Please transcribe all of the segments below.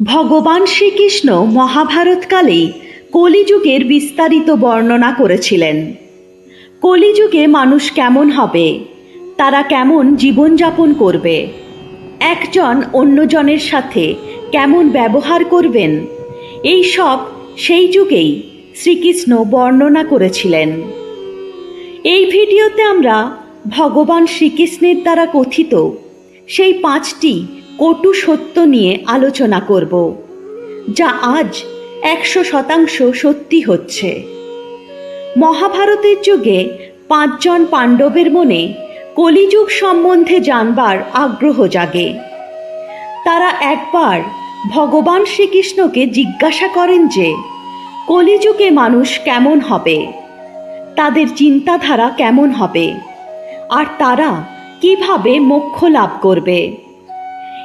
ভগবান শ্রীকৃষ্ণ মহাভারতকালে কলিযুগের বিস্তারিত বর্ণনা করেছিলেন। কলিযুগে মানুষ কেমন হবে? তারা কেমন জীবনযাপন করবে? একজন অন্যজনের সাথে কেমন ব্যবহার করবেন? এই সব সেই যুগেই শ্রীকৃষ্ণ বর্ণনা করেছিলেন। এই ভিডিওতে আমরা ভগবান শ্রীকৃষ্ণের দ্বারা কথিত সেই পাঁচটি কটু সত্য নিয়ে আলোচনা করব, যা আজ একশো শতাংশ সত্যি হচ্ছে। মহাভারতের যুগে পাঁচজন পাণ্ডবের মনে কলিযুগ সম্বন্ধে জানবার আগ্রহ জাগে। তারা একবার ভগবান শ্রীকৃষ্ণকে জিজ্ঞাসা করেন যে, কলিযুগে মানুষ কেমন হবে? তাদের চিন্তাধারা কেমন হবে? আর তারা কীভাবে মোক্ষ লাভ করবে?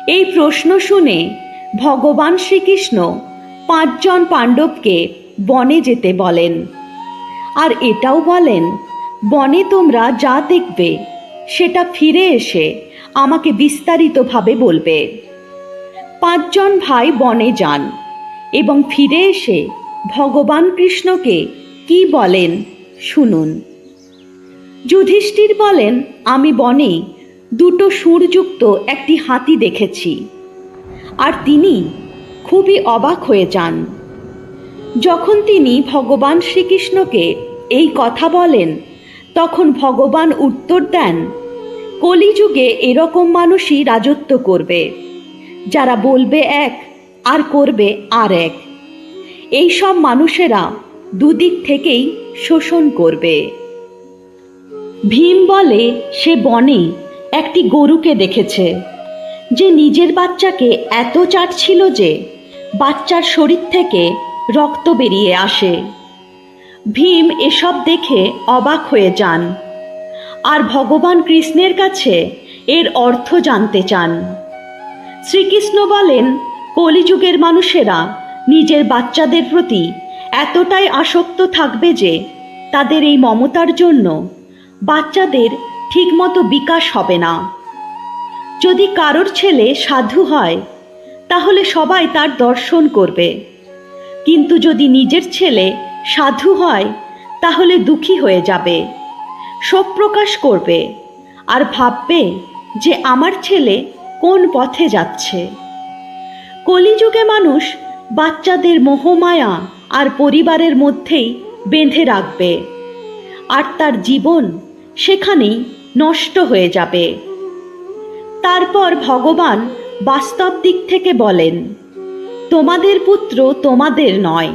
এই প্রশ্ন শুনে ভগবান শ্রীকৃষ্ণ পাঁচজন পাণ্ডবকে বনে যেতে বলেন। আর এটাও বলেন, বনে তোমরা যা দেখবে, সেটা ফিরে এসে আমাকে বিস্তারিতভাবে বলবে। পাঁচজন ভাই বনে যান এবং ফিরে এসে ভগবান কৃষ্ণকে কি বলেন শুনুন। যুধিষ্ঠির বলেন, আমি বনে দুটো সুরযুক্ত একটি হাতি দেখেছি। আর তিনি খুবই অবাক হয়ে যান। যখন তিনি ভগবান শ্রীকৃষ্ণকে এই কথা বলেন, তখন ভগবান উত্তর দেন, কলিযুগে এরকম মানুষই রাজত্ব করবে। যারা বলবে এক, আর করবে আর এক। এই সব মানুষেরা দুদিক থেকেই শোষণ করবে। ভীম বলে, সে বনে একটি গরুকে দেখেছে। যে নিজের বাচ্চাকে এত চাটছিল যে বাচ্চার শরীর থেকে রক্ত বেরিয়ে আসে। ভীম এসব দেখে অবাক হয়ে যান। আর ভগবান কৃষ্ণের কাছে এর অর্থ জানতে চান। শ্রীকৃষ্ণ বলেন, কলিযুগের মানুষেরা নিজের বাচ্চাদের প্রতি এতটাই আসক্ত থাকবে যে তাদের এই মমতার জন্য বাচ্চাদের ঠিকমতো বিকাশ হবে না। যদি কারোর ছেলে সাধু হয়, তাহলে সবাই তার দর্শন করবে। কিন্তু যদি নিজের ছেলে সাধু হয়, তাহলে দুঃখী হয়ে যাবে। শোক প্রকাশ করবে আর ভাববে যে আমার ছেলে কোন পথে যাচ্ছে। কলিযুগে মানুষ বাচ্চাদের মোহমায়া আর পরিবারের মধ্যেই বেঁধে রাখবে। আর তার জীবন সেখানেই নষ্ট হয়ে যাবে। তারপর ভগবান বাস্তব দিক থেকে বলেন, তোমাদের পুত্র তোমাদের নয়,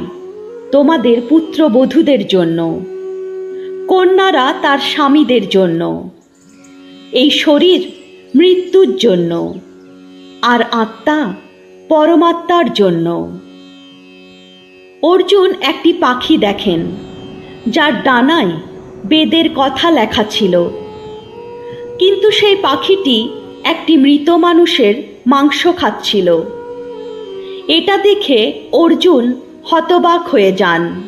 তোমাদের পুত্র পুত্রবধূদের জন্য। কন্যারা তার স্বামীদের জন্য। এই শরীর মৃত্যুর জন্য। আর আত্মা পরমাত্মার জন্য। অর্জুন একটি পাখি দেখেন, যার ডানায় বেদের কথা লেখা ছিল। কিন্তু সেই পাখিটি একটি মৃত মানুষের মাংস খাচ্ছিল। এটা দেখে অর্জুন হতবাক হয়ে যান।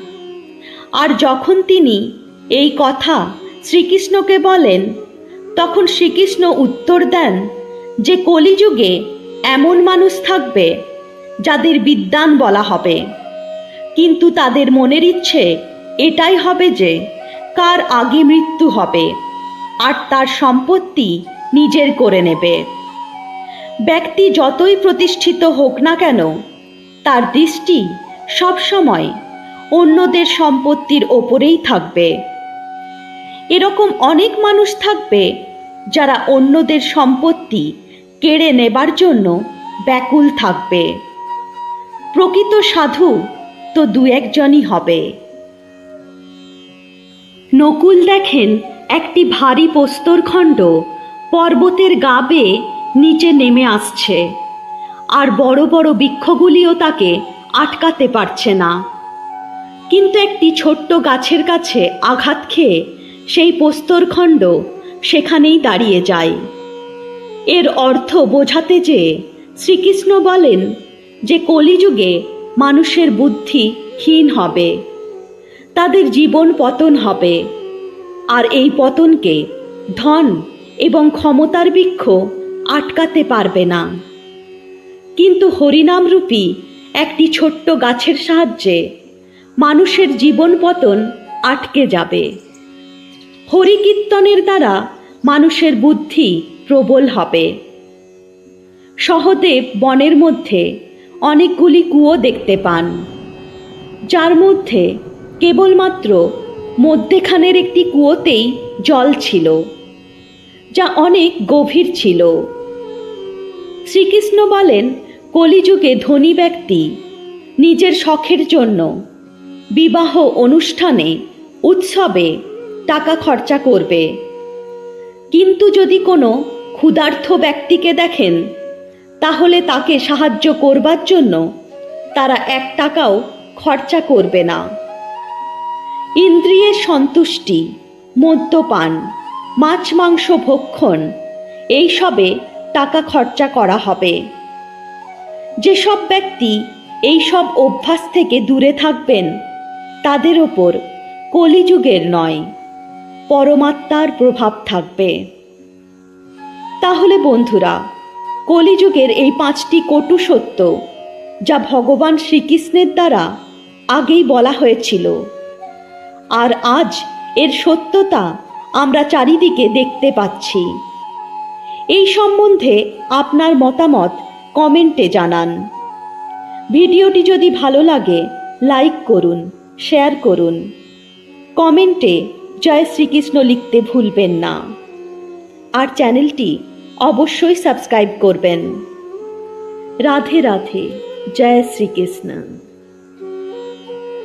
আর যখন তিনি এই কথা শ্রীকৃষ্ণকে বলেন, তখন শ্রীকৃষ্ণ উত্তর দেন যে কলিযুগে এমন মানুষ থাকবে যাদের বিদ্যান বলা হবে। কিন্তু তাদের মনের ইচ্ছে এটাই হবে যে কার আগে মৃত্যু হবে। আর তার সম্পত্তি নিজের করে নেবে। ব্যক্তি যতই প্রতিষ্ঠিত হোক না কেন, তার দৃষ্টি সবসময় অন্যদের সম্পত্তির ওপরেই থাকবে। এরকম অনেক মানুষ থাকবে যারা অন্যদের সম্পত্তি কেড়ে নেবার জন্য ব্যাকুল থাকবে। প্রকৃত সাধু তো দু একজনই হবে। নকুল দেখেন একটি ভারী প্রস্তরখণ্ড পর্বতের গা বেয়ে নিচে নেমে আসছে। আর বড় বড় বৃক্ষগুলিও তাকে আটকাতে পারছে না। কিন্তু একটি ছোট্ট গাছের কাছে আঘাত খেয়ে সেই প্রস্তরখণ্ড সেখানেই দাঁড়িয়ে যায়। এর অর্থ বোঝাতে যে শ্রীকৃষ্ণ বলেন যে কলিযুগে মানুষের বুদ্ধি হীন হবে, তাদের জীবন পতন হবে। আর এই পতনকে ধন এবং ক্ষমতার বৃক্ষ আটকাতে পারবে না। কিন্তু হরিনামরূপী একটি ছোট্ট গাছের সাহায্যে মানুষের জীবন পতন আটকে যাবে। হরিকীর্তনের দ্বারা মানুষের বুদ্ধি প্রবল হবে। সহদেব বনের মধ্যে অনেকগুলি কুয়ো দেখতে পান। যার মধ্যে কেবলমাত্র মধ্যেখানের একটি কুয়োতেই জল ছিল, যা অনেক গভীর ছিল। শ্রীকৃষ্ণ বলেন, কলিযুগে ধনী ব্যক্তি নিজের শখের জন্য বিবাহ অনুষ্ঠানে, উৎসবে টাকা খরচা করবে। কিন্তু যদি কোনো ক্ষুধার্থ ব্যক্তিকে দেখেন, তাহলে তাকে সাহায্য করবার জন্য তারা এক টাকাও খরচা করবে না। ইন্দ্রিয়ের সন্তুষ্টি, মদ্যপান, মাছ মাংস ভক্ষণ, এইসবে টাকা খরচা করা হবে। যেসব ব্যক্তি এইসব অভ্যাস থেকে দূরে থাকবেন, তাদের ওপর কলিযুগের নয়, পরমাত্মার প্রভাব থাকবে। তাহলে বন্ধুরা, কলিযুগের এই পাঁচটি কটু সত্য, যা ভগবান শ্রীকৃষ্ণের দ্বারা আগেই বলা হয়েছিল। আর আজ এর সত্যতা আমরা চারিদিকে দেখতে পাচ্ছি। এই সম্বন্ধে আপনার মতামত কমেন্টে জানান। ভিডিওটি যদি ভালো লাগে, লাইক করুন, শেয়ার করুন। কমেন্টে জয় শ্রীকৃষ্ণ লিখতে ভুলবেন না। আর চ্যানেলটি অবশ্যই সাবস্ক্রাইব করবেন। রাধে রাধে, জয় শ্রীকৃষ্ণ।